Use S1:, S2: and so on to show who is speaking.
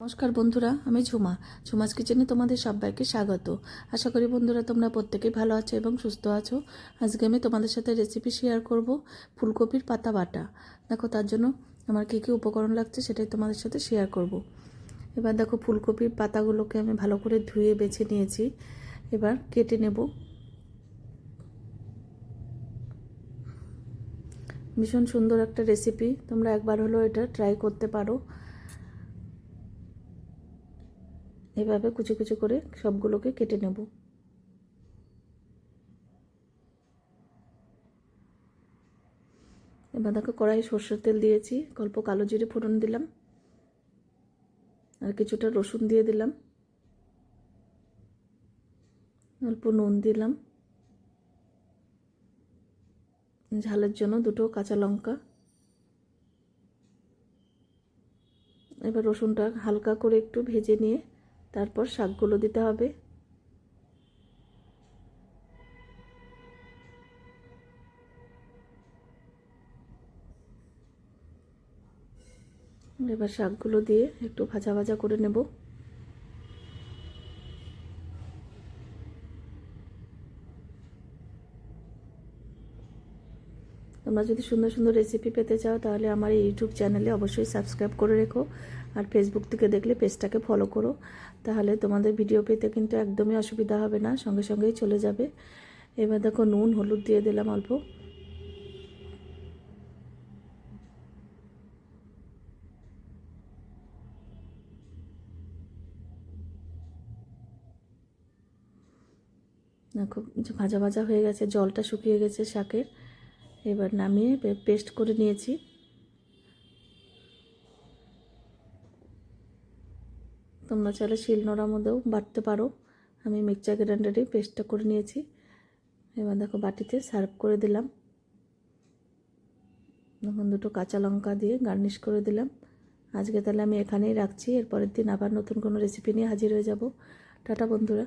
S1: নমস্কার বন্ধুরা, আমি ঝুমা। ঝুমাস কিচেনে তোমাদের সবাইকে স্বাগত। আশা করি বন্ধুরা তোমরা প্রত্যেকেই ভালো আছো এবং সুস্থ আছো। আজকে আমি তোমাদের সাথে রেসিপি শেয়ার করব ফুলকপির পাতা বাটা। দেখো, তার জন্য আমার কী কী উপকরণ লাগছে সেটাই তোমাদের সাথে শেয়ার করব। এবার দেখো, ফুলকপির পাতাগুলোকে আমি ভালো করে ধুয়ে বেছে নিয়েছি। এবার কেটে নেব। ভীষণ সুন্দর একটা রেসিপি তোমরা একবার হলেও এটা ট্রাই করতে পারো। এভাবে কুচি কুচি করে সবগুলোকে কেটে নেব। এবার দেখো কড়াই সর্ষের তেল দিয়েছি অল্প কালো জিরে ফোড়ন দিলাম, আর কিছুটা রসুন দিয়ে দিলাম, অল্প নুন দিলাম। ঝালের জন্য দুটো কাঁচা লঙ্কা। এবার রসুনটা হালকা করে একটু ভেজে নিয়ে তারপর শাকগুলো দিতে হবে। এবার শাকগুলো দিয়ে একটু ভাজা ভাজা করে নেব। তোমরা যদি সুন্দর সুন্দর রেসিপি পেতে চাও, তাহলে আমার এই ইউটিউব চ্যানেলে অবশ্যই সাবস্ক্রাইব করে রেখো। আর ফেসবুক থেকে দেখলে পেজটাকে ফলো করো। তাহলে তোমাদের ভিডিও পেতে কিন্তু একদমই অসুবিধা হবে না, সঙ্গে সঙ্গেই চলে যাবে। এবার দেখো নুন, হলুদ দিয়ে দিলাম অল্প। দেখো, ভাজা ভাজা হয়ে গেছে, জলটা শুকিয়ে গেছে শাকের। এবার নামিয়ে পেস্ট করে নিয়েছি। তোমরা চাইলে শিলনোড়ার মধ্যেও বাটতে পারো। আমি মিক্সচার গ্রাইন্ডারে পেস্টটা করে নিয়েছি। এবার দেখো বাটিতে সার্ভ করে দিলাম। তখন দুটো কাঁচা লঙ্কা দিয়ে গার্নিশ করে দিলাম। আজকে তাহলে আমি এখানেই রাখছি। এরপরের দিন আবার নতুন কোনো রেসিপি নিয়ে হাজির হয়ে যাব। টাটা বন্ধুরা।